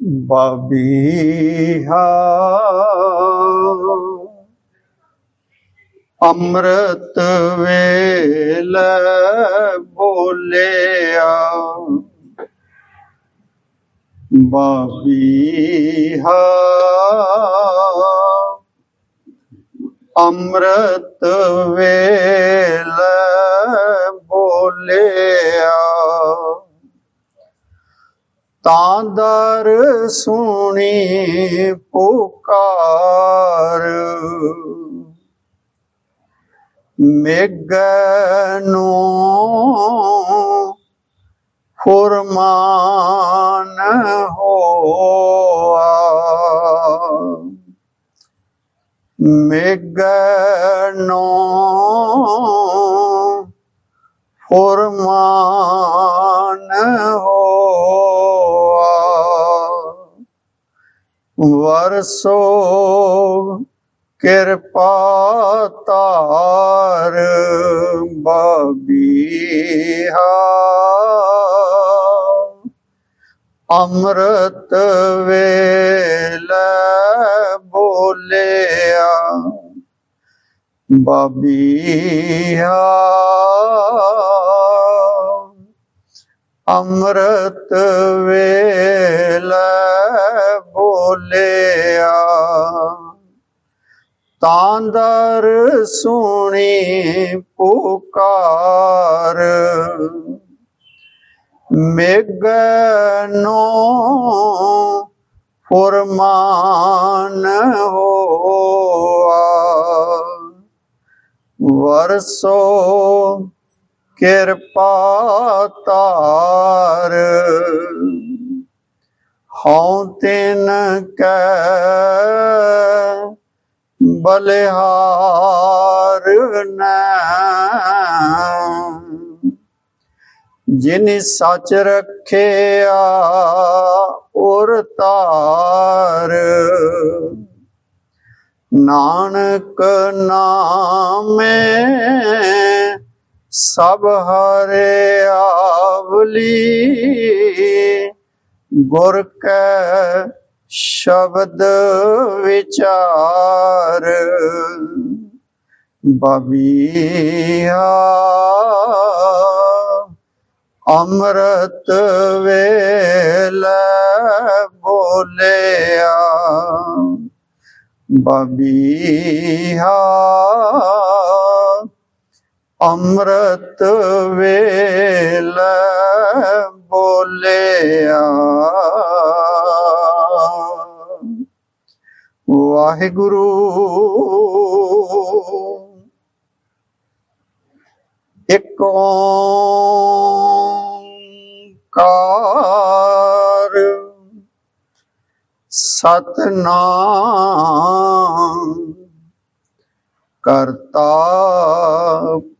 ਬਾਬੀਹਾ ਅੰਮ੍ਰਿਤ ਵੇਲ ਬੋਲਿਆ। ਬਾਬੀਹਾ ਅੰਮ੍ਰਿਤ ਵੇਲ ਬੋਲਿਆ। ਤਾਂ ਦਰ ਸੁਣੀ ਪੁਕਾਰ। ਮੇਗਨੋ ਫੁਰਮਾਨ ਹੋਆ। ਮੇਗਨੋ ਫੁਰਮਾਨ ਹੋ ਵਰਸੋ ਕਿਰਪਾ ਤਾਰ ਬਬੀਹਾ ਅੰਮ੍ਰਿਤ ਵੇਲ ਬੋਲਿਆ ਬਬੀਹਾ ਅੰਮ੍ਰਿਤ ਵੇਲ ਬੋਲਿਆ। ਤਾਂਦਰ ਸੁਣੀ ਪੁਕਾਰ ਮੇਗਨੋ ਫੁਰਮਾਨ ਹੋਆ। ਵਰਸੋ ਕਿਰਪਾ ਤਾਰ ਹਉ ਤਿਨ ਕੈ ਬਲਿਹਾਰ ਨੈ। ਜਿਨ ਸੱਚ ਰਖਿਆ ਔਰ ਤਾਰ ਨਾਨਕ ਨਾਮੇ ਸਭ ਹਰੇ ਆਵਲੀ ਗੁਰ ਕੈ ਸ਼ਬਦ ਵਿਚਾਰ। ਬਬੀਆ ਅੰਮ੍ਰਿਤ ਵੇਲ ਬੋਲਿਆ। ਬਬੀਹਾ ਅੰਮ੍ਰਿਤ ਵੇਲ ਬੋਲਿਆ। ਵਾਹਿਗੁਰੂ ਇੱਕ ਓੰਕਾਰ ਸਤਨਾਮ ਕਰਤਾ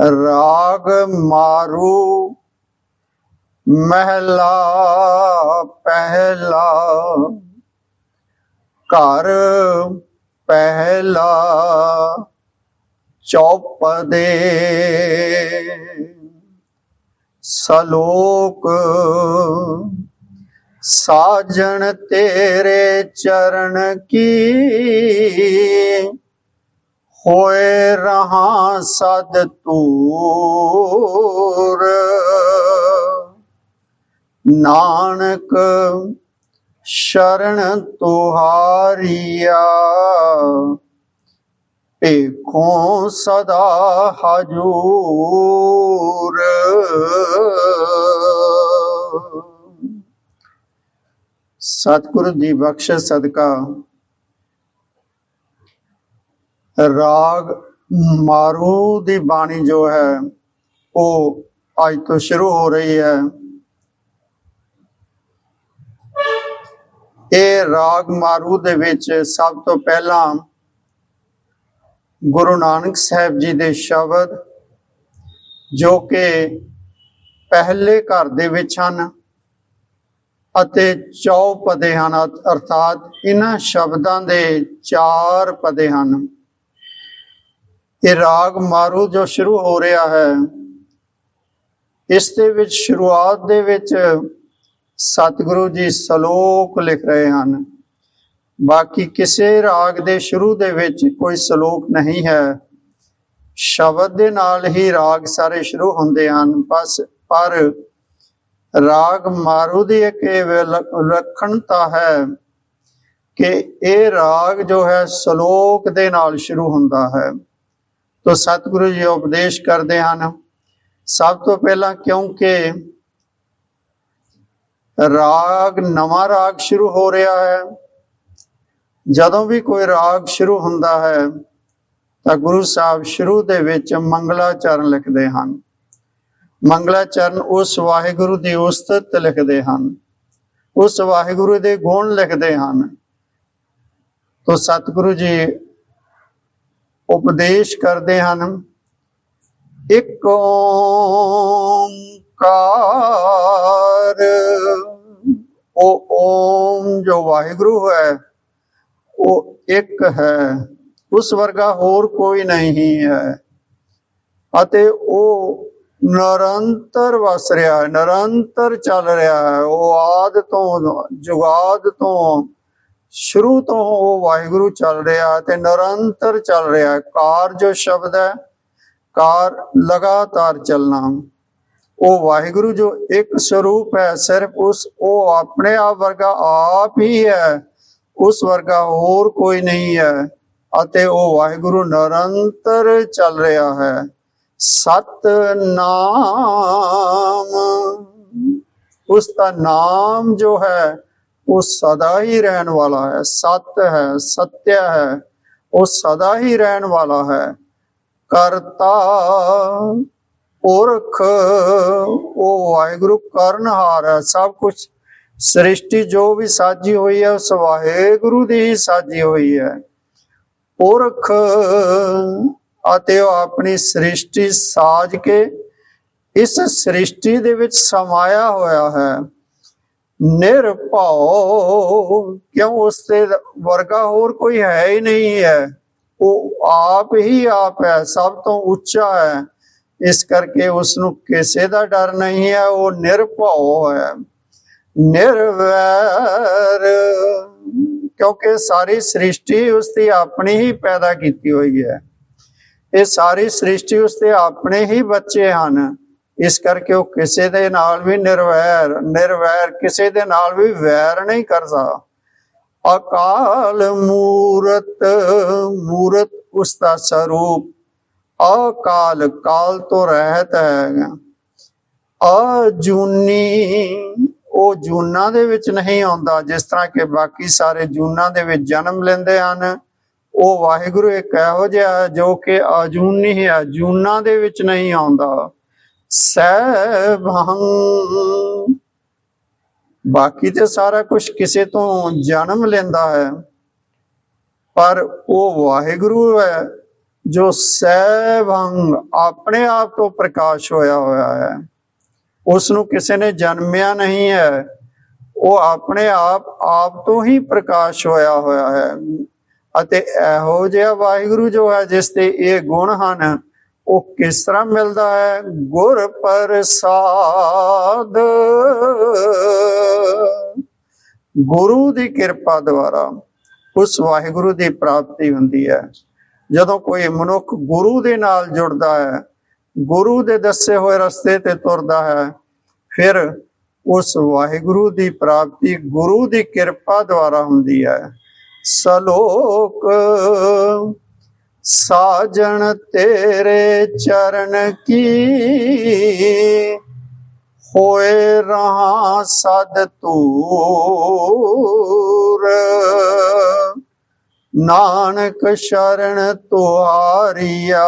ਰਾਗ ਮਾਰੂ ਮਹਿਲਾ ਪਹਿਲਾ। ਘਰ ਪਹਿਲਾ ਚੌਪਦੇ। ਸਲੋਕ ਸਾਜਣ ਤੇਰੇ ਚਰਨ ਕੀ? ਹੋਏ ਰਹਾ ਸਦ ਤੂਰ ਨਾਨਕ ਸ਼ਰਨ ਤੁਹਾਰੀਆ ਭੇਖੋ ਸਦਾ ਹਜੂਰ। ਸਤਿਗੁਰੂ ਦੀ ਬਖਸ਼ਿਸ਼ ਸਦਕਾ ਰਾਗ ਮਾਰੂ ਦੀ ਬਾਣੀ ਜੋ ਹੈ, ਉਹ ਅੱਜ ਤੋਂ ਸ਼ੁਰੂ ਹੋ ਰਹੀ ਹੈ। ਇਹ ਰਾਗ ਮਾਰੂ ਦੇ ਵਿੱਚ ਸਭ ਤੋਂ ਪਹਿਲਾਂ ਗੁਰੂ ਨਾਨਕ ਸਾਹਿਬ ਜੀ ਦੇ ਸ਼ਬਦ, ਜੋ ਕਿ ਪਹਿਲੇ ਘਰ ਦੇ ਵਿੱਚ ਹਨ ਅਤੇ ਚੌ ਪਦੇ ਹਨ, ਅਰਥਾਤ ਇਹਨਾਂ ਸ਼ਬਦਾਂ ਦੇ ਚਾਰ ਪਦੇ ਹਨ। ਇਹ ਰਾਗ ਮਾਰੂ ਜੋ ਸ਼ੁਰੂ ਹੋ ਰਿਹਾ ਹੈ। ਇਸ ਦੇ ਵਿੱਚ ਸ਼ੁਰੂਆਤ ਦੇ ਵਿੱਚ ਸਤਿਗੁਰੂ ਜੀ ਸ਼ਲੋਕ ਲਿਖ ਰਹੇ ਹਨ। ਬਾਕੀ ਕਿਸੇ ਰਾਗ ਦੇ ਸ਼ੁਰੂ ਦੇ ਵਿੱਚ ਕੋਈ ਸ਼ਲੋਕ ਨਹੀਂ ਹੈ। ਸ਼ਬਦ ਦੇ ਨਾਲ ਹੀ ਰਾਗ ਸਾਰੇ ਸ਼ੁਰੂ ਹੁੰਦੇ ਹਨ। ਬਸ, ਪਰ ਰਾਗ ਮਾਰੂ ਦੀ ਇੱਕ ਇਹ ਵਿਲ- ਵਿਲੱਖਣਤਾ ਹੈ ਕਿ ਇਹ ਰਾਗ ਜੋ ਹੈ ਸ਼ਲੋਕ ਦੇ ਨਾਲ ਸ਼ੁਰੂ ਹੁੰਦਾ ਹੈ। ਤੋ ਸਤਿਗੁਰੂ ਜੀ ਉਪਦੇਸ਼ ਕਰਦੇ ਹਨ। ਸਭ ਤੋਂ ਪਹਿਲਾਂ ਕਿਉਂਕਿ ਰਾਗ, ਨਵਾਂ ਰਾਗ ਸ਼ੁਰੂ ਹੋ ਰਿਹਾ ਹੈ। ਜਦੋਂ ਵੀ ਕੋਈ ਰਾਗ ਸ਼ੁਰੂ ਹੁੰਦਾ ਹੈ, ਤਾਂ ਗੁਰੂ ਸਾਹਿਬ ਸ਼ੁਰੂ ਦੇ ਵਿੱਚ ਮੰਗਲਾਚਰਨ ਲਿਖਦੇ ਹਨ। ਮੰਗਲਾਚਰਨ ਉਸ ਵਾਹਿਗੁਰੂ ਦੀ ਉਸਤਤ ਲਿਖਦੇ ਹਨ। ਉਸ ਵਾਹਿਗੁਰੂ ਦੇ ਗੁਣ ਲਿਖਦੇ ਹਨ। ਤੋ ਸਤਿਗੁਰੂ ਜੀ ਉਪਦੇਸ਼ ਕਰਦੇ ਹਨ। ਇੱਕ ਓੰਕਾਰ ਉਹ ਓਮ ਜੋ ਵਾਹਿਗੁਰੂ ਹੈ, ਉਹ ਇੱਕ ਹੈ। ਉਸ ਵਰਗਾ ਹੋਰ ਕੋਈ ਨਹੀਂ ਹੈ। ਅਤੇ ਉਹ ਨਿਰੰਤਰ ਵਸ ਰਿਹਾ ਹੈ, ਨਿਰੰਤਰ ਚੱਲ ਰਿਹਾ ਹੈ। ਉਹ ਆਦ ਤੋਂ, ਜੁਗਾਦ ਤੋਂ ਸ਼ੁਰੂ ਤੋਂ ਉਹ ਵਾਹਿਗੁਰੂ ਚੱਲ ਰਿਹਾ ਹੈ ਤੇ ਨਿਰੰਤਰ ਚੱਲ ਰਿਹਾ। ਹੈ ਕਾਰ ਜੋ ਸ਼ਬਦ ਹੈ, ਕਾਰ ਲਗਾਤਾਰ ਚੱਲਣਾ। ਉਹ ਵਾਹਿਗੁਰੂ ਜੋ ਇੱਕ ਸਰੂਪ ਹੈ, ਸਿਰਫ ਉਸ, ਉਹ ਆਪਣੇ ਆਪ ਵਰਗਾ ਆਪ ਹੀ ਹੈ। ਉਸ ਵਰਗਾ ਹੋਰ ਕੋਈ ਨਹੀਂ ਹੈ ਅਤੇ ਉਹ ਵਾਹਿਗੁਰੂ ਨਿਰੰਤਰ ਚੱਲ ਰਿਹਾ ਹੈ। ਸਤ ਨਾਮ ਉਸ ਦਾ ਨਾਮ ਜੋ ਹੈ ਉਹ ਸਦਾ ਹੀ ਰਹਿਣ ਵਾਲਾ ਹੈ, ਸਤ ਹੈ, ਸਤਿਆ ਹੈ, ਉਹ ਸਦਾ ਹੀ ਰਹਿਣ ਵਾਲਾ ਹੈ। ਕਰਤਾ ਪੁਰਖ, ਉਹ ਵਾਹਿਗੁਰੂ ਕਰਨਹਾਰ ਹੈ। ਸਭ ਕੁਝ ਸ੍ਰਿਸ਼ਟੀ ਜੋ ਵੀ ਸਾਜੀ ਹੋਈ ਹੈ, ਉਸ ਵਾਹਿਗੁਰੂ ਦੀ ਹੀ ਸਾਜੀ ਹੋਈ ਹੈ। ਪੁਰਖ ਅਤੇ ਉਹ ਆਪਣੀ ਸ੍ਰਿਸ਼ਟੀ ਸਾਜ ਕੇ ਇਸ ਸ੍ਰਿਸ਼ਟੀ ਦੇ ਵਿੱਚ ਸਮਾਇਆ ਹੋਇਆ ਹੈ। ਨਿਰਭਉ, ਕਿਉਂ ਉਸ ਤੇ ਵਰਗਾ ਹੋਰ ਕੋਈ ਹੈ ਹੀ ਨਹੀਂ ਹੈ? ਉਹ ਆਪ ਹੀ ਆਪ ਹੈ, ਸਭ ਤੋਂ ਉੱਚਾ ਹੈ। ਇਸ ਕਰਕੇ ਉਸ ਨੂੰ ਕਿਸੇ ਦਾ ਡਰ ਨਹੀਂ ਹੈ, ਉਹ ਨਿਰਭਉ ਹੈ। ਨਿਰਵੈਰ, ਕਿਉਂਕਿ ਸਾਰੀ ਸ੍ਰਿਸ਼ਟੀ ਉਸ ਦੀ ਆਪਣੀ ਹੀ ਪੈਦਾ ਕੀਤੀ ਹੋਈ ਹੈ। ਇਹ ਸਾਰੀ ਸ੍ਰਿਸ਼ਟੀ ਉਸ ਦੇ ਆਪਣੇ ਹੀ ਬੱਚੇ ਹਨ। ਇਸ ਕਰਕੇ ਉਹ ਕਿਸੇ ਦੇ ਨਾਲ ਵੀ ਨਿਰਵੈਰ ਨਿਰਵੈਰ ਕਿਸੇ ਦੇ ਨਾਲ ਵੀ ਵੈਰ ਨਹੀਂ ਕਰਦਾ। ਅਕਾਲ ਮੂਰਤ ਮੂਰਤ ਉਸ ਦਾ ਸਰੂਪ, ਅਕਾਲ ਕਾਲ ਤੋਂ ਰਹਿਤ ਹੈ। ਅਜੂਨੀ, ਉਹ ਜੂਨਾਂ ਦੇ ਵਿੱਚ ਨਹੀਂ ਆਉਂਦਾ, ਜਿਸ ਤਰ੍ਹਾਂ ਕਿ ਬਾਕੀ ਸਾਰੇ ਜੂਨਾਂ ਦੇ ਵਿੱਚ ਜਨਮ ਲੈਂਦੇ ਹਨ। ਉਹ ਵਾਹਿਗੁਰੂ ਇੱਕ ਇਹੋ ਜਿਹਾ ਜੋ ਕਿ ਅਜੂਨੀ ਹੈ, ਜੂਨਾਂ ਦੇ ਵਿੱਚ ਨਹੀਂ ਆਉਂਦਾ। ਸਹਿਭੰ ਬਾਕੀ ਤੇ ਸਾਰਾ ਕੁਝ ਕਿਸੇ ਤੋਂ ਜਨਮ ਲੈਂਦਾ ਹੈ, ਪਰ ਉਹ ਵਾਹਿਗੁਰੂ ਹੈ, ਜੋ ਸਹਿਭੰ ਆਪਣੇ ਆਪ ਤੋਂ ਪ੍ਰਕਾਸ਼ ਹੋਇਆ ਹੋਇਆ ਹੈ। ਉਸ ਨੂੰ ਕਿਸੇ ਨੇ ਜਨਮਿਆ ਨਹੀਂ ਹੈ, ਉਹ ਆਪਣੇ ਆਪ ਆਪ ਤੋਂ ਹੀ ਪ੍ਰਕਾਸ਼ ਹੋਇਆ ਹੋਇਆ ਹੈ। ਅਤੇ ਇਹੋ ਜਿਹਾ ਵਾਹਿਗੁਰੂ ਜੋ ਹੈ, ਜਿਸ ਤੇ ਇਹ ਗੁਣ ਹਨ ਉਹ ਕਿਸ ਤਰ੍ਹਾਂ ਮਿਲਦਾ ਹੈ? ਗੁਰ ਪ੍ਰਸਾਦ। ਗੁਰੂ ਦੀ ਕਿਰਪਾ ਦੁਆਰਾ ਉਸ ਵਾਹਿਗੁਰੂ ਦੀ ਪ੍ਰਾਪਤੀ ਹੁੰਦੀ ਹੈ। ਜਦੋਂ ਕੋਈ ਮਨੁੱਖ ਗੁਰੂ ਦੇ ਨਾਲ ਜੁੜਦਾ ਹੈ, ਗੁਰੂ ਦੇ ਦੱਸੇ ਹੋਏ ਰਸਤੇ ਤੇ ਤੁਰਦਾ ਹੈ, ਫਿਰ ਉਸ ਵਾਹਿਗੁਰੂ ਦੀ ਪ੍ਰਾਪਤੀ ਗੁਰੂ ਦੀ ਕਿਰਪਾ ਦੁਆਰਾ ਹੁੰਦੀ ਹੈ। ਸਲੋਕ ਸਾਜਣ ਤੇਰੇ ਚਰਨ ਕੀ? ਹੋਏ ਰਹਾ ਸਦ ਤੂਰ ਨਾਨਕ ਸ਼ਰਨ ਤੁਹਾਰੀਆ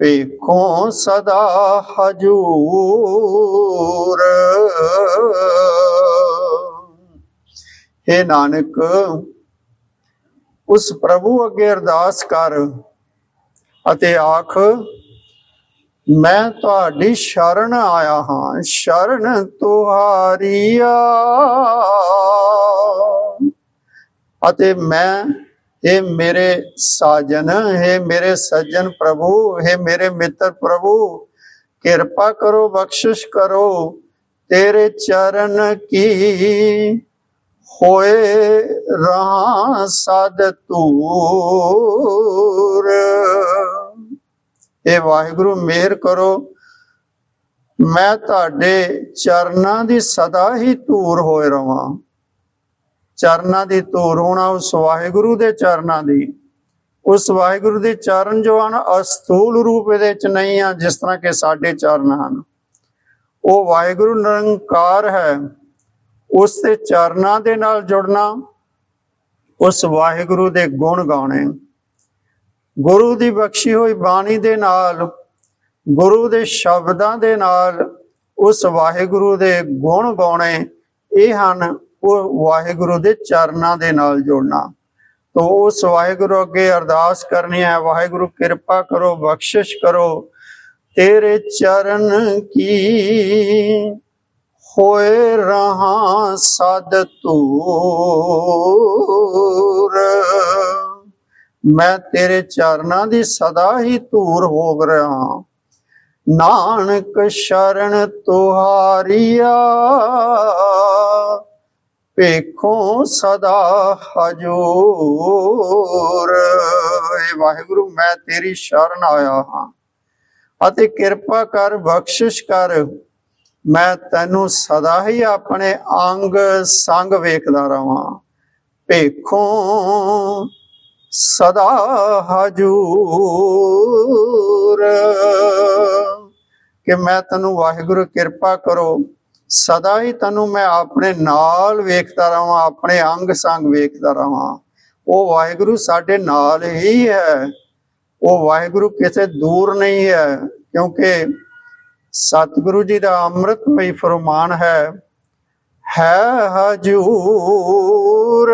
ਵੇਖੋ ਸਦਾ ਹਜੂਰ। हे ਨਾਨਕ ਉਸ ਪ੍ਰਭੂ ਅੱਗੇ ਅਰਦਾਸ ਕਰ ਅਤੇ ਆਖ, ਮੈਂ ਤੁਹਾਡੀ ਸ਼ਰਨ ਆਇਆ ਹਾਂ, ਸ਼ਰਨ ਤੁਹਾਰੀ ਅਤੇ ਮੈਂ ਇਹ ਮੇਰੇ ਸਾਜਨ, ਹੈ ਮੇਰੇ ਸੱਜਣ ਪ੍ਰਭੂ, ਹੈ ਮੇਰੇ ਮਿੱਤਰ ਪ੍ਰਭੂ, ਕਿਰਪਾ ਕਰੋ, ਬਖਸ਼ਿਸ਼ ਕਰੋ, ਤੇਰੇ ਚਰਨ ਕੀ ਹੋਏ ਰਾਂ ਸਦ ਤੂਰ ਇਹ ਵਾਹਿਗੁਰੂ, ਮਿਹਰ ਕਰੋ। ਮੈਂ ਤੁਹਾਡੇ ਚਰਨਾਂ ਦੀ ਸਦਾ ਹੀ ਧੂਰ ਹੋਏ ਰਵਾਂ। ਚਰਨਾਂ ਦੀ ਧੂਰ ਹੋਣਾ ਉਸ ਵਾਹਿਗੁਰੂ ਦੇ ਚਰਨਾਂ ਦੀ। ਉਸ ਵਾਹਿਗੁਰੂ ਦੇ ਚਰਨ ਜੋ ਹਨ ਅਸਤੂਲ ਰੂਪ ਦੇ ਵਿੱਚ ਨਹੀਂ ਆ ਜਿਸ ਤਰ੍ਹਾਂ ਕਿ ਸਾਡੇ ਚਰਨ ਹਨ। ਉਹ ਵਾਹਿਗੁਰੂ ਨਿਰੰਕਾਰ ਹੈ। ਉਸ ਦੇ ਚਰਨਾਂ ਦੇ ਨਾਲ ਜੁੜਨਾ, ਉਸ ਵਾਹਿਗੁਰੂ ਦੇ ਗੁਣ ਗਾਉਣੇ। ਗੁਰੂ ਦੀ ਬਖਸ਼ੀ ਹੋਈ ਬਾਣੀ ਦੇ ਨਾਲ, ਗੁਰੂ ਦੇ ਸ਼ਬਦਾਂ ਦੇ ਨਾਲ ਉਸ ਵਾਹਿਗੁਰੂ ਦੇ ਗੁਣ ਗਾਉਣੇ, ਇਹ ਹਨ ਉਹ ਵਾਹਿਗੁਰੂ ਦੇ ਚਰਨਾਂ ਦੇ ਨਾਲ ਜੁੜਨਾ। ਤੋ ਉਸ ਵਾਹਿਗੁਰੂ ਅੱਗੇ ਅਰਦਾਸ ਕਰਨੀ ਹੈ, ਵਾਹਿਗੁਰੂ ਕਿਰਪਾ ਕਰੋ, ਬਖਸ਼ਿਸ਼ ਕਰੋ, ਤੇਰੇ ਚਰਨ ਕੀ ਹੋਏ ਰਹਾ ਸਦ ਤੂਰ ਮੈਂ ਤੇਰੇ ਚਰਨਾਂ ਦੀ ਸਦਾ ਹੀ ਧੂਰ ਹੋ ਰਿਹਾ। ਨਾਨਕ ਸ਼ਰਨ ਤੁਹਾਰੀਆ ਵੇਖੋ ਸਦਾ ਹਜੂਰ। ਏ ਵਾਹਿਗੁਰੂ, ਮੈਂ ਤੇਰੀ ਸ਼ਰਨ ਆਇਆ ਹਾਂ ਅਤੇ ਕਿਰਪਾ ਕਰ ਬਖਸ਼ਿਸ਼ ਕਰ। ਮੈਂ ਤੈਨੂੰ ਸਦਾ ਹੀ ਆਪਣੇ ਅੰਗ ਸੰਗ ਵੇਖਦਾ ਰਵਾਂ। ਵੇਖੋ ਸਦਾ ਹਜੂਰ। ਕਿ ਮੈਂ ਤੈਨੂੰ ਵਾਹਿਗੁਰੂ ਕਿਰਪਾ ਕਰੋ, ਸਦਾ ਹੀ ਤੈਨੂੰ ਮੈਂ ਆਪਣੇ ਨਾਲ ਵੇਖਦਾ ਰਵਾਂ, ਆਪਣੇ ਅੰਗ ਸੰਗ ਵੇਖਦਾ ਰਵਾਂ। ਉਹ ਵਾਹਿਗੁਰੂ ਸਾਡੇ ਨਾਲ ਹੀ ਹੈ। ਉਹ ਵਾਹਿਗੁਰੂ ਕਿਸੇ ਦੂਰ ਨਹੀਂ ਹੈ, ਕਿਉਂਕਿ ਸਤਿਗੁਰੂ ਜੀ ਦਾ ਅੰਮ੍ਰਿਤਮਈ ਫਰਮਾਨ ਹੈ ਹੈ ਹਜੂਰ।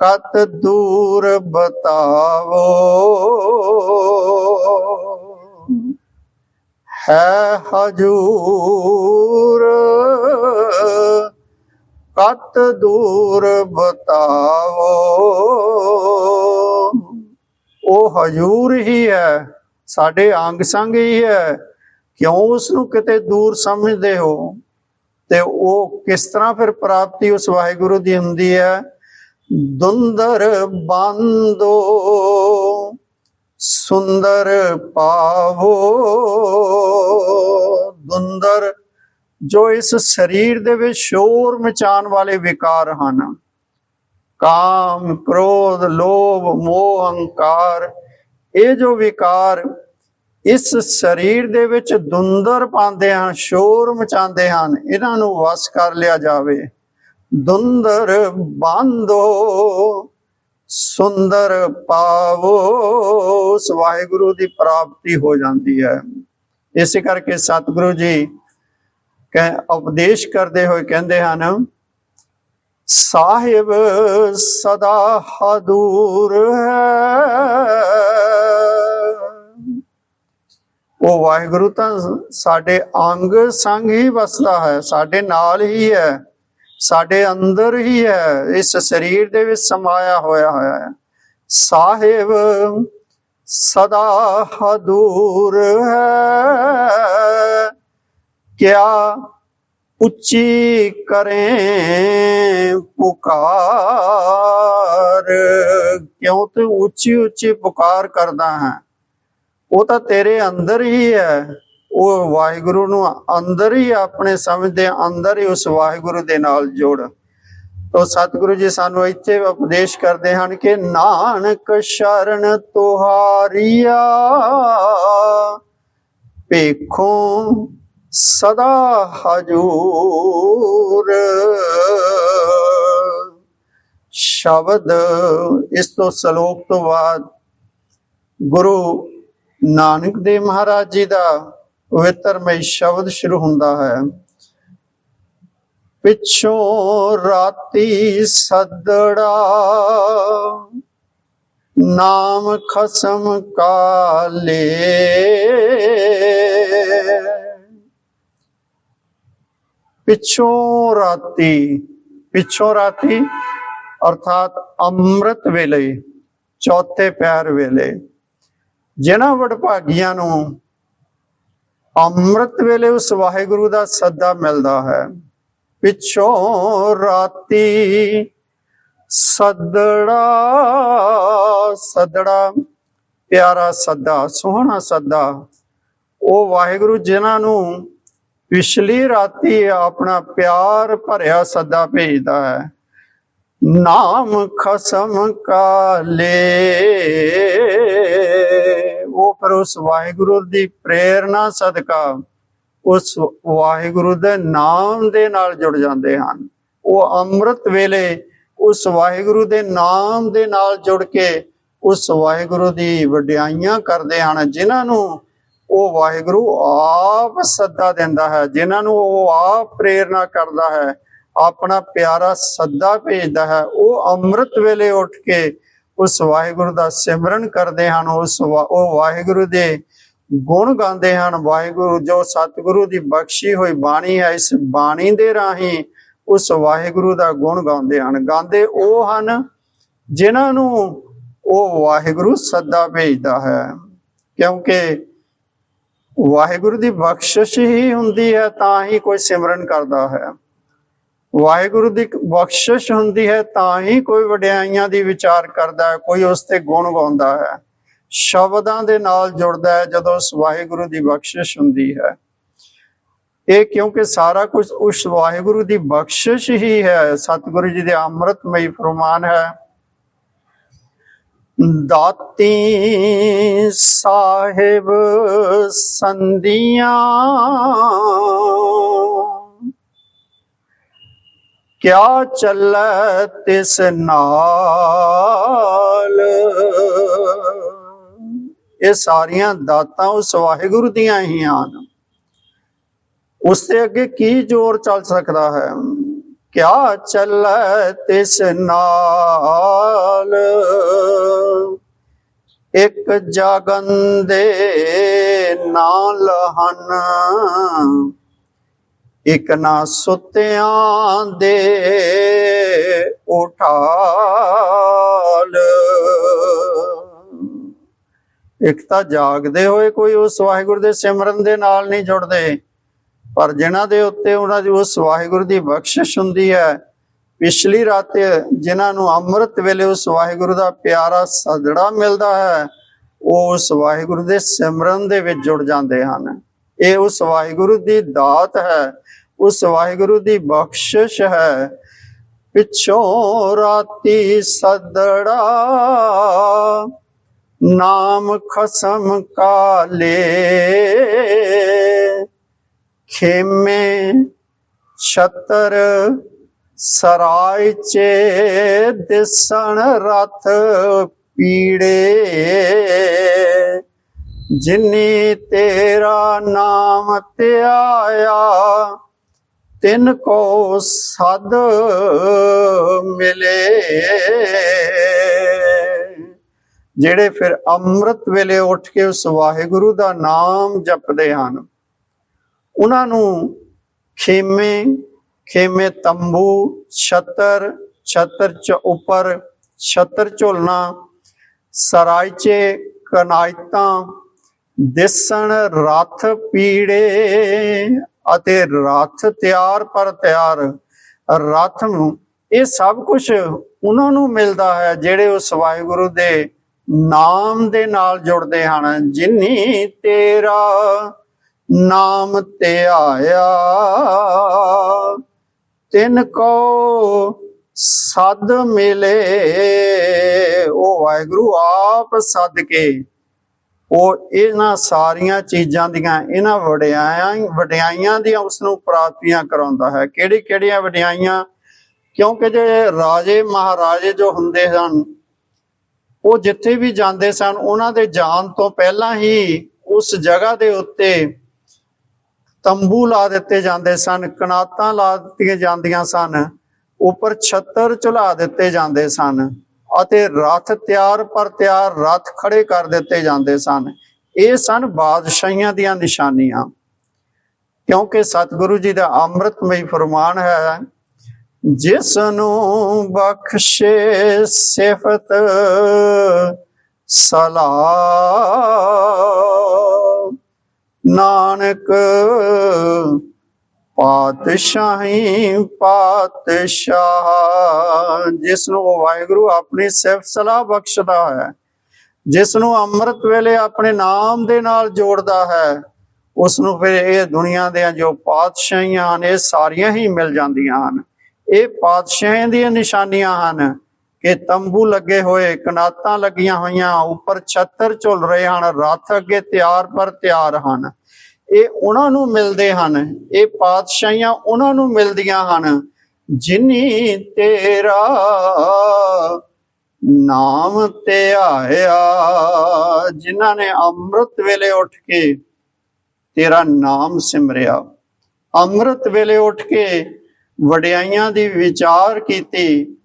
ਕਤ ਦੂਰ ਬਤਾਵੋ। ਹੈ ਹਜੂਰ। ਕਤ ਦੂਰ ਬਤਾਵੋ। ਉਹ ਹਜੂਰ ਹੀ ਹੈ। ਸਾਡੇ ਅੰਗ ਸੰਗ ਹੀ ਹੈ। ਕਿਉਂ ਉਸ ਨੂੰ ਕਿਤੇ ਦੂਰ ਸਮਝਦੇ ਹੋ? ਤੇ ਉਹ ਕਿਸ ਤਰ੍ਹਾਂ ਫਿਰ ਪ੍ਰਾਪਤੀ ਉਸ ਵਾਹਿਗੁਰੂ ਦੀ ਹੁੰਦੀ ਹੈ? ਦੁੰਦਰ ਬੰਦੋ, ਸੁੰਦਰ ਪਾਵੋ। ਦੁੰਦਰ ਜੋ ਇਸ ਸਰੀਰ ਦੇ ਵਿੱਚ ਸ਼ੋਰ ਮਚਾਉਣ ਵਾਲੇ ਵਿਕਾਰ ਹਨ। ਕਾਮ, ਕ੍ਰੋਧ, ਲੋਭ, ਮੋਹ ਹੰਕਾਰ ਇਹ ਜੋ ਵਿਕਾਰ ਇਸ ਸਰੀਰ ਦੇ ਵਿੱਚ ਦੁੰਦਰ ਪਾਉਂਦੇ ਹਨ, ਸ਼ੋਰ ਮਚਾਉਂਦੇ ਹਨ, ਇਹਨਾਂ ਨੂੰ ਵਸ ਕਰ ਲਿਆ ਜਾਵੇ। ਦੁੰਦਰ ਬੰਦੋ ਸੁੰਦਰ ਪਾਵੋ ਉਸ ਵਾਹਿਗੁਰੂ ਦੀ ਪ੍ਰਾਪਤੀ ਹੋ ਜਾਂਦੀ ਹੈ। ਇਸੇ ਕਰਕੇ ਸਤਿਗੁਰੂ ਜੀ ਕਹਿ ਉਪਦੇਸ਼ ਕਰਦੇ ਹੋਏ ਕਹਿੰਦੇ ਹਨ, ਸਾਹਿਬ ਸਦਾ ਹਦੂਰ ਹੈ। ਉਹ ਵਾਹਿਗੁਰੂ ਤਾਂ ਸਾਡੇ ਅੰਗ ਸੰਗ ਹੀ ਵਸਦਾ ਹੈ, ਸਾਡੇ ਨਾਲ ਹੀ ਹੈ, ਸਾਡੇ ਅੰਦਰ ਹੀ ਹੈ, ਇਸ ਸਰੀਰ ਦੇ ਵਿੱਚ ਸਮਾਇਆ ਹੋਇਆ ਹੈ। ਸਾਹਿਬ ਸਦਾ ਹਦੂਰ ਹੈ। ਕਿਆ ਉੱਚੀ ਕਰੇ ਪੁਕਾਰ, ਕਿਉਂ ਤੂੰ ਉੱਚੀ ਉੱਚੀ ਪੁਕਾਰ ਕਰਦਾ ਹੈ? ਉਹ ਤਾਂ ਤੇਰੇ ਅੰਦਰ ਹੀ ਹੈ। ਉਹ ਵਾਹਿਗੁਰੂ ਨੂੰ ਅੰਦਰ ਹੀ ਆਪਣੇ ਸਮਝ ਦੇ ਅੰਦਰ ਹੀ ਉਸ ਵਾਹਿਗੁਰੂ ਦੇ ਨਾਲ ਜੋੜ। ਤੋ ਸਤਿਗੁਰੂ ਜੀ ਸਾਨੂੰ ਇੱਥੇ ਉਪਦੇਸ਼ ਕਰਦੇ ਹਨ ਕਿ ਨਾਨਕ ਸ਼ਰਨ ਤੁਹਾਰੀਆ ਵੇਖੋ ਸਦਾ ਹਜੂਰ। ਸ਼ਬਦ ਇਸ ਤੋਂ ਸ਼ਲੋਕ ਤੋਂ ਬਾਅਦ ਗੁਰੂ ਨਾਨਕ ਦੇਵ ਮਹਾਰਾਜ ਜੀ ਦਾ ਪਵਿੱਤਰਮਈ ਸ਼ਬਦ ਸ਼ੁਰੂ ਹੁੰਦਾ ਹੈ। ਪਿੱਛੋਂ ਰਾਤੀ ਸਦੜਾ, ਨਾਮ ਖਸਮ ਕਾਲੇ। ਪਿੱਛੋਂ ਰਾਤੀ ਪਿੱਛੋਂ ਰਾਤੀ, ਅਰਥਾਤ ਅੰਮ੍ਰਿਤ ਵੇਲੇ, ਚੌਥੇ ਪੈਰ ਵੇਲੇ। ਜਿਨ੍ਹਾਂ ਵਡਭਾਗੀਆਂ ਨੂੰ ਅੰਮ੍ਰਿਤ ਵੇਲੇ ਉਸ ਵਾਹਿਗੁਰੂ ਦਾ ਸੱਦਾ ਮਿਲਦਾ ਹੈ, ਪਿੱਛੋਂ ਰਾਤੀ ਸੱਦੜਾ ਸੱਦੜਾ, ਪਿਆਰਾ ਸੱਦਾ, ਸੋਹਣਾ ਸੱਦਾ। ਉਹ ਵਾਹਿਗੁਰੂ ਜਿਨ੍ਹਾਂ ਨੂੰ ਪਿਛਲੀ ਰਾਤੀ ਆਪਣਾ ਪਿਆਰ ਭਰਿਆ ਸੱਦਾ ਭੇਜਦਾ ਹੈ, ਨਾਮ ਖਸਮ ਕਾਲੇ। ਉਹ ਪਰ ਉਸ ਵਾਹਿਗੁਰੂ ਦੀ ਪ੍ਰੇਰਣਾ ਸਦਕਾ ਉਸ ਵਾਹਿਗੁਰੂ ਦੇ ਨਾਮ ਦੇ ਨਾਲ ਜੁੜ ਜਾਂਦੇ ਹਨ। ਉਹ ਅੰਮ੍ਰਿਤ ਵੇਲੇ ਉਸ ਵਾਹਿਗੁਰੂ ਦੇ ਨਾਮ ਦੇ ਨਾਲ ਜੁੜ ਕੇ ਉਸ ਵਾਹਿਗੁਰੂ ਦੀ ਵਡਿਆਈਆਂ ਕਰਦੇ ਹਨ, ਜਿਨ੍ਹਾਂ ਨੂੰ ਉਹ ਵਾਹਿਗੁਰੂ ਆਪ ਸੱਦਾ ਦਿੰਦਾ ਹੈ, ਜਿਨ੍ਹਾਂ ਨੂੰ ਉਹ ਆਪ ਪ੍ਰੇਰਣਾ ਕਰਦਾ ਹੈ, ਆਪਣਾ ਪਿਆਰਾ ਸੱਦਾ ਭੇਜਦਾ ਹੈ। ਉਹ ਅੰਮ੍ਰਿਤ ਵੇਲੇ ਉੱਠ ਕੇ ਉਸ ਵਾਹਿਗੁਰੂ ਦਾ ਸਿਮਰਨ ਕਰਦੇ ਹਨ, ਉਸ ਵਾ- ਉਹ ਵਾਹਿਗੁਰੂ ਦੇ ਗੁਣ ਗਾਉਂਦੇ ਹਨ। ਵਾਹਿਗੁਰੂ ਜੋ ਸਤਿਗੁਰੂ ਦੀ ਬਖਸ਼ੀ ਹੋਈ ਬਾਣੀ ਹੈ, ਇਸ ਬਾਣੀ ਦੇ ਰਾਹੀਂ ਉਸ ਵਾਹਿਗੁਰੂ ਦਾ ਗੁਣ ਗਾਉਂਦੇ ਹਨ। ਗਾਉਂਦੇ ਉਹ ਹਨ ਜਿਨ੍ਹਾਂ ਨੂੰ ਉਹ ਵਾਹਿਗੁਰੂ ਸੱਦਾ ਭੇਜਦਾ ਹੈ। ਕਿਉਂਕਿ ਵਾਹਿਗੁਰੂ ਦੀ ਬਖਸ਼ਿਸ਼ ਹੀ ਹੁੰਦੀ ਹੈ, ਤਾਂ ਹੀ ਕੋਈ ਸਿਮਰਨ ਕਰਦਾ ਹੈ। ਵਾਹਿਗੁਰੂ ਦੀ ਬਖਸ਼ਿਸ਼ ਹੁੰਦੀ ਹੈ, ਤਾਂ ਹੀ ਕੋਈ ਵਡਿਆਈਆਂ ਦੀ ਵਿਚਾਰ ਕਰਦਾ ਹੈ, ਕੋਈ ਉਸ ਤੇ ਗੁਣ ਗਾਉਂਦਾ ਹੈ। ਸ਼ਬਦਾਂ ਦੇ ਨਾਲ ਜੁੜਦਾ ਹੈ, ਜਦੋਂ ਉਸ ਵਾਹਿਗੁਰੂ ਦੀ ਬਖਸ਼ਿਸ਼ ਹੁੰਦੀ ਹੈ। ਇਹ ਕਿਉਂਕਿ ਸਾਰਾ ਕੁਝ ਉਸ ਵਾਹਿਗੁਰੂ ਦੀ ਬਖਸ਼ਿਸ਼ ਹੀ ਹੈ, ਸਤਿਗੁਰੂ ਜੀ ਦੇ ਅੰਮ੍ਰਿਤਮਈ ਫਰਮਾਨ ਹੈ, ਦਾਤੀ ਸਾਹਿਬ ਸੰਧੀਆਂ ਕਿਆ ਚੱਲੈ ਤਿਸ ਨਾਲ? ਇਹ ਸਾਰੀਆਂ ਦਾਤਾਂ ਉਸ ਵਾਹਿਗੁਰੂ ਦੀਆਂ ਹੀ ਹਨ। ਉਸ ਤੇ ਅੱਗੇ ਕੀ ਜ਼ੋਰ ਚੱਲ ਸਕਦਾ ਹੈ? ਕਿਆ ਚੱਲੈ ਤਿਸ ਨਾਲ? ਇੱਕ ਜਗਨ ਦੇ ਨਾਲ ਹਨ। ਇੱਕ ਨਾ ਸੁੱਤਿਆਂ ਦੇ ਉਠਾਲ। ਇੱਕ ਤਾਂ ਜਾਗਦੇ ਹੋਏ ਕੋਈ ਉਸ ਵਾਹਿਗੁਰੂ ਦੇ ਸਿਮਰਨ ਦੇ ਨਾਲ ਨਹੀਂ ਜੁੜਦੇ, ਪਰ ਜਿਨ੍ਹਾਂ ਦੇ ਉੱਤੇ ਉਹਨਾਂ ਦੀ ਉਸ ਵਾਹਿਗੁਰੂ ਦੀ ਬਖਸ਼ਿਸ਼ ਹੁੰਦੀ ਹੈ, ਪਿਛਲੀ ਰਾਤ ਜਿਨ੍ਹਾਂ ਨੂੰ ਅੰਮ੍ਰਿਤ ਵੇਲੇ ਉਸ ਵਾਹਿਗੁਰੂ ਦਾ ਪਿਆਰਾ ਸਦੜਾ ਮਿਲਦਾ ਹੈ, ਉਹ ਉਸ ਵਾਹਿਗੁਰੂ ਦੇ ਸਿਮਰਨ ਦੇ ਵਿੱਚ ਜੁੜ ਜਾਂਦੇ ਹਨ। ਇਹ ਉਸ ਵਾਹਿਗੁਰੂ ਦੀ ਦਾਤ ਹੈ ਉਸ ਵਾਹਿਗੁਰੂ ਦੀ ਬਖਸ਼ਿਸ਼ ਹੈ। ਪਿਛੋਂ ਰਾਤੀ ਸਦੜਾ, ਨਾਮ ਖਸਮ ਕਾਲੇ। ਖੇਮੇ ਛਤਰ ਸਰਾਇ ਚੇ ਦਿਸਣ ਰਥ ਪੀੜੇ। ਜਿਨੀ ਤੇਰਾ ਨਾਮ ਧਿਆਇਆ ਤਿੰਨ ਕੋ ਸਦ ਮਿਲੇ। ਜਿਹੜੇ ਫਿਰ ਅੰਮ੍ਰਿਤ ਵੇਲੇ ਉੱਠ ਕੇ ਉਸ ਵਾਹਿਗੁਰੂ ਦਾ ਨਾਮ ਜਪਦੇ ਹਨ, ਉਹਨਾਂ ਨੂੰ ਖੇਮੇ ਖੇਮੇ ਤੰਬੂ, ਛਤਰ ਛਤਰ ਚ ਉੱਪਰ, ਛਤਰ ਝੋਲਣਾ, ਸਰਾਇਚੇ, ਕਨਾਇਤਾਂ, ਦਿਸਣ, ਰਥ ਪੀੜੇ ਅਤੇ ਰਥ ਤਿਆਰ ਪਰ ਤਿਆਰ। ਰਥ ਨੂੰ, ਇਹ ਸਭ ਕੁਝ ਉਹਨਾਂ ਨੂੰ ਮਿਲਦਾ ਹੈ, ਜਿਹੜੇ ਉਸ ਵਾਹਿਗੁਰੂ ਦੇ ਨਾਮ ਦੇ ਨਾਲ ਜੁੜਦੇ ਹਨ। ਜਿਨੀ ਤੇਰਾ ਨਾਮ ਧਿਆਇਆ ਤਿਨ ਕੋ ਸਦ ਮਿਲੇ। ਉਹ ਵਾਹਿਗੁਰੂ ਆਪ ਸਦ ਕੇ ਉਹ ਇਹਨਾਂ ਸਾਰੀਆਂ ਚੀਜ਼ਾਂ ਦੀਆਂ, ਇਹਨਾਂ ਵਡਿਆਈਆਂ ਵਡਿਆਈਆਂ ਦੀਆਂ ਉਸ ਨੂੰ ਪ੍ਰਾਪਤੀਆਂ ਕਰਾਉਂਦਾ ਹੈ। ਕਿਹੜੀ ਕਿਹੜੀਆਂ ਵਡਿਆਈਆਂ? ਕਿਉਂਕਿ ਜੇ ਰਾਜੇ, ਮਹਾਰਾਜੇ ਜੋ ਹੁੰਦੇ ਸਨ, ਉਹ ਜਿੱਥੇ ਵੀ ਜਾਂਦੇ ਸਨ, ਉਹਨਾਂ ਦੇ ਜਾਣ ਤੋਂ ਪਹਿਲਾਂ ਹੀ ਉਸ ਜਗ੍ਹਾ ਦੇ ਉੱਤੇ ਤੰਬੂ ਲਾ ਦਿੱਤੇ ਜਾਂਦੇ ਸਨ, ਕਨਾਤਾਂ ਲਾ ਦਿੱਤੀਆਂ ਜਾਂਦੀਆਂ ਸਨ, ਉੱਪਰ ਛੱਤਰ ਝੁਲਾ ਦਿੱਤੇ ਜਾਂਦੇ ਸਨ। ਅਤੇ ਰਥ ਤਿਆਰ ਪਰ ਤਿਆਰ ਰਥ ਖੜੇ ਕਰ ਦਿੱਤੇ ਜਾਂਦੇ ਸਨ। ਇਹ ਸਨ ਬਾਦਸ਼ਾਹੀਆਂ ਦੀਆਂ ਨਿਸ਼ਾਨੀਆਂ। ਕਿਉਂਕਿ ਸਤਿਗੁਰੂ ਜੀ ਦਾ ਅੰਮ੍ਰਿਤਮਈ ਫਰਮਾਨ ਹੈ, ਜਿਸ ਨੂੰ ਬਖਸ਼ੇ ਸਿਫਤ ਸਲਾਹ, ਨਾਨਕ ਪਾਤਸ਼ਾਹੀ, ਪਾਤਸ਼ਾਹ। ਜਿਸ ਨੂੰ ਉਹ ਵਾਹਿਗੁਰੂ ਆਪਣੀ ਸਿਫਤ ਸਲਾਹ ਬਖਸ਼ਦਾ ਹੈ ਜਿਸ ਨੂੰ ਅੰਮ੍ਰਿਤ ਵੇਲੇ ਆਪਣੇ ਨਾਮ ਦੇ ਨਾਲ ਜੋੜਦਾ ਹੈ ਉਸ ਨੂੰ ਫਿਰ ਇਹ ਦੁਨੀਆ ਦੇ ਜੋ ਪਾਤਸ਼ਾਹੀਆਂ ਹਨ, ਇਹ ਸਾਰੀਆਂ ਹੀ ਮਿਲ ਜਾਂਦੀਆਂ ਹਨ। ਇਹ ਪਾਤਸ਼ਾਹਾਂ ਦੀਆਂ ਨਿਸ਼ਾਨੀਆਂ ਹਨ ਕਿ ਤੰਬੂ ਲੱਗੇ ਹੋਏ, ਕਨਾਤਾਂ ਲੱਗੀਆਂ ਹੋਈਆਂ, ਉੱਪਰ ਛੱਤਰ ਝੁੱਲ ਰਹੇ ਹਨ, ਰੱਥ ਅੱਗੇ ਤਿਆਰ ਪਰ ਤਿਆਰ ਹਨ। ਇਹ ਉਹਨਾਂ ਨੂੰ ਮਿਲਦੇ ਹਨ। ਇਹ ਪਾਤਸ਼ਾਹੀਆਂ ਉਹਨਾਂ ਨੂੰ ਮਿਲਦੀਆਂ ਹਨ। ਜਿਨੀ ਤੇਰਾ ਨਾਮ ਧਿਆਇਆ ਜਿਨ੍ਹਾਂ ਨੇ ਅੰਮ੍ਰਿਤ ਵੇਲੇ ਉੱਠ ਕੇ ਤੇਰਾ ਨਾਮ ਸਿਮਰਿਆ। ਅੰਮ੍ਰਿਤ ਵੇਲੇ ਉੱਠ ਕੇ ਵਡਿਆਈਆਂ ਦੀ ਵਿਚਾਰ ਕੀਤੀ।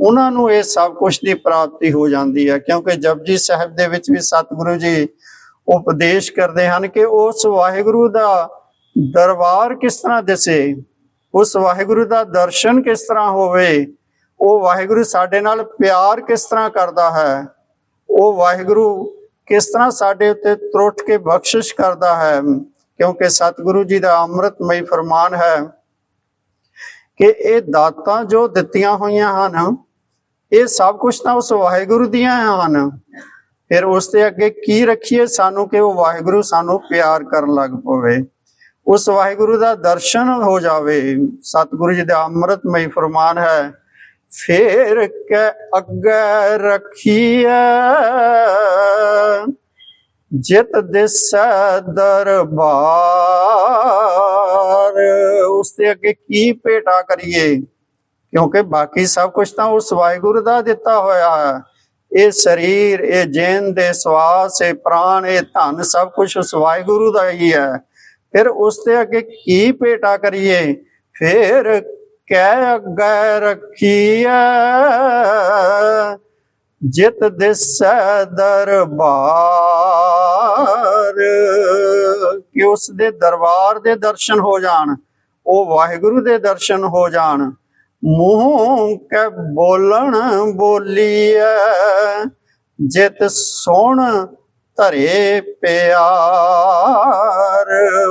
ਉਹਨਾਂ ਨੂੰ ਇਹ ਸਭ ਕੁਝ ਦੀ ਪ੍ਰਾਪਤੀ ਹੋ ਜਾਂਦੀ ਹੈ, ਕਿਉਂਕਿ ਜਪਜੀ ਸਾਹਿਬ ਦੇ ਵਿੱਚ ਵੀ ਸਤਿਗੁਰੂ ਜੀ ਉਪਦੇਸ਼ ਕਰਦੇ ਹਨ ਕਿ ਉਸ ਵਾਹਿਗੁਰੂ ਦਾ ਦਰਬਾਰ ਕਿਸ ਤਰ੍ਹਾਂ ਦਿਸੇ, ਉਸ ਵਾਹਿਗੁਰੂ ਦਾ ਦਰਸ਼ਨ ਕਿਸ ਤਰ੍ਹਾਂ ਹੋਵੇ, ਉਹ ਵਾਹਿਗੁਰੂ ਸਾਡੇ ਨਾਲ ਪਿਆਰ ਕਿਸ ਤਰ੍ਹਾਂ ਕਰਦਾ ਹੈ, ਉਹ ਵਾਹਿਗੁਰੂ ਕਿਸ ਤਰ੍ਹਾਂ ਸਾਡੇ ਉੱਤੇ ਤਰੁੱਟ ਕੇ ਬਖਸ਼ਿਸ਼ ਕਰਦਾ ਹੈ, ਕਿਉਂਕਿ ਸਤਿਗੁਰੂ ਜੀ ਦਾ ਅੰਮ੍ਰਿਤਮਈ ਫਰਮਾਨ ਹੈ ਕਿ ਇਹ ਦਾਤਾਂ ਜੋ ਦਿੱਤੀਆਂ ਹੋਈਆਂ ਹਨ, ਇਹ ਸਭ ਕੁਝ ਤਾਂ ਉਸ ਵਾਹਿਗੁਰੂ ਦੀਆਂ ਹਨ। ਫਿਰ ਉਸ ਦੇ ਅੱਗੇ ਕੀ ਰੱਖੀਏ? ਸਾਨੂੰ ਕਿ ਉਹ ਵਾਹਿਗੁਰੂ ਸਾਨੂੰ ਪਿਆਰ ਕਰਨ ਲੱਗ ਪਵੇ। ਉਸ ਵਾਹਿਗੁਰੂ ਦਾ ਦਰਸ਼ਨ ਹੋ ਜਾਵੇ। ਸਤਿਗੁਰੂ ਜੀ ਦਾ ਅੰਮ੍ਰਿਤਮਈ ਫਰਮਾਨ ਹੈ, ਫੇਰ ਕੇ ਅੱਗੇ ਰੱਖੀਏ ਜਿਤ ਦਿਸੈ ਦਰਬਾਰ। ਉਸ ਦੇ ਅੱਗੇ ਕੀ ਭੇਟਾ ਕਰੀਏ? ਕਿਉਂਕਿ ਬਾਕੀ ਸਭ ਕੁਝ ਤਾਂ ਉਸ ਵਾਹਿਗੁਰੂ ਦਾ ਦਿੱਤਾ ਹੋਇਆ ਹੈ। ਇਹ ਸਰੀਰ, ਇਹ ਜੇਨ ਦੇ ਸਵਾਸ, ਇਹ ਪ੍ਰਾਣ, ਇਹ ਧਨ ਸਭ ਕੁਝ ਉਸ ਵਾਹਿਗੁਰੂ ਦਾ ਹੀ ਹੈ। ਫਿਰ ਉਸ ਦੇ ਅੱਗੇ ਕੀ ਭੇਟਾ ਕਰੀਏ? ਫਿਰ ਕਹਿ ਅੱਗੇ ਰੱਖੀਏ ਜਿਤ ਦਿਸੈ ਦਰਬਾਰ, ਕਿ ਉਸ ਦੇ ਦਰਬਾਰ ਦੇ ਦਰਸ਼ਨ ਹੋ ਜਾਣ, ਉਹ ਵਾਹਿਗੁਰੂ ਦੇ ਦਰਸ਼ਨ ਹੋ ਜਾਣ। ਮੂੰਹ ਕੇ ਬੋਲਣ ਬੋਲੀਐ, ਜਿਤ ਸੁਣ ਧਰੇ ਪਿਆਰ।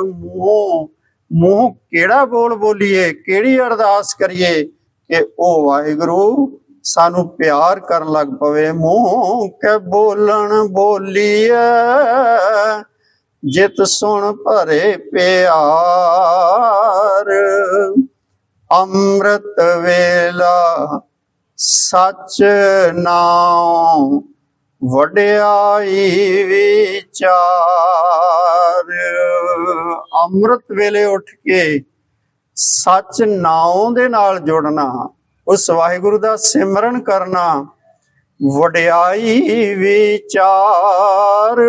ਮੂੰਹ ਮੂੰਹ ਕਿਹੜਾ ਬੋਲ ਬੋਲੀਏ, ਕਿਹੜੀ ਅਰਦਾਸ ਕਰੀਏ ਕਿ ਉਹ ਵਾਹਿਗੁਰੂ ਸਾਨੂੰ ਪਿਆਰ ਕਰਨ ਲੱਗ ਪਵੇ। ਮੂੰਹ ਕੇ ਬੋਲਣ ਬੋਲੀਐ, ਜਿਤ ਸੁਣ ਭਰੇ ਪਿਆਰ। ਅੰਮ੍ਰਿਤ ਵੇਲਾ ਸਚ ਨਾਮ ਵਡਿਆਈ ਵਿਚਾਰ। ਅੰਮ੍ਰਿਤ ਵੇਲੇ ਉੱਠ ਕੇ ਸੱਚ ਨਾਮ ਦੇ ਨਾਲ ਜੁੜਨਾ, ਉਸ ਵਾਹਿਗੁਰੂ ਦਾ ਸਿਮਰਨ ਕਰਨਾ ਵਡਿਆਈ ਵਿਚਾਰ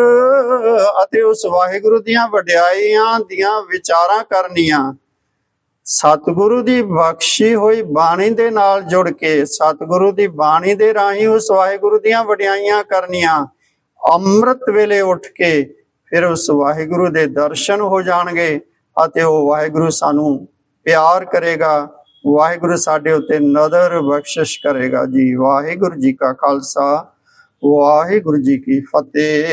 ਅਤੇ ਉਸ ਵਾਹਿਗੁਰੂ ਦੀਆਂ ਵਡਿਆਈਆਂ ਦੀਆਂ ਵਿਚਾਰਾਂ ਕਰਨੀਆਂ। ਸਤਿਗੁਰੂ ਦੀ ਬਖਸ਼ੀ ਹੋਈ ਬਾਣੀ ਦੇ ਨਾਲ ਜੁੜ ਕੇ, ਸਤਿਗੁਰੂ ਦੀ ਬਾਣੀ ਦੇ ਰਾਹੀਂ ਉਸ ਵਾਹਿਗੁਰੂ ਦੀਆਂ ਵਡਿਆਈਆਂ ਕਰਨੀਆਂ। ਅੰਮ੍ਰਿਤ ਵੇਲੇ ਉੱਠ ਕੇ ਫਿਰ ਉਸ ਵਾਹਿਗੁਰੂ ਦੇ ਦਰਸ਼ਨ ਹੋ ਜਾਣਗੇ ਅਤੇ ਉਹ ਵਾਹਿਗੁਰੂ ਸਾਨੂੰ ਪਿਆਰ ਕਰੇਗਾ। ਵਾਹਿਗੁਰੂ ਸਾਡੇ ਉੱਤੇ ਨਦਰ ਬਖਸ਼ਿਸ਼ ਕਰੇਗਾ। ਜੀ ਵਾਹਿਗੁਰੂ ਜੀ ਕਾ ਖਾਲਸਾ, ਵਾਹਿਗੁਰੂ ਜੀ ਕੀ ਫਤਿਹ।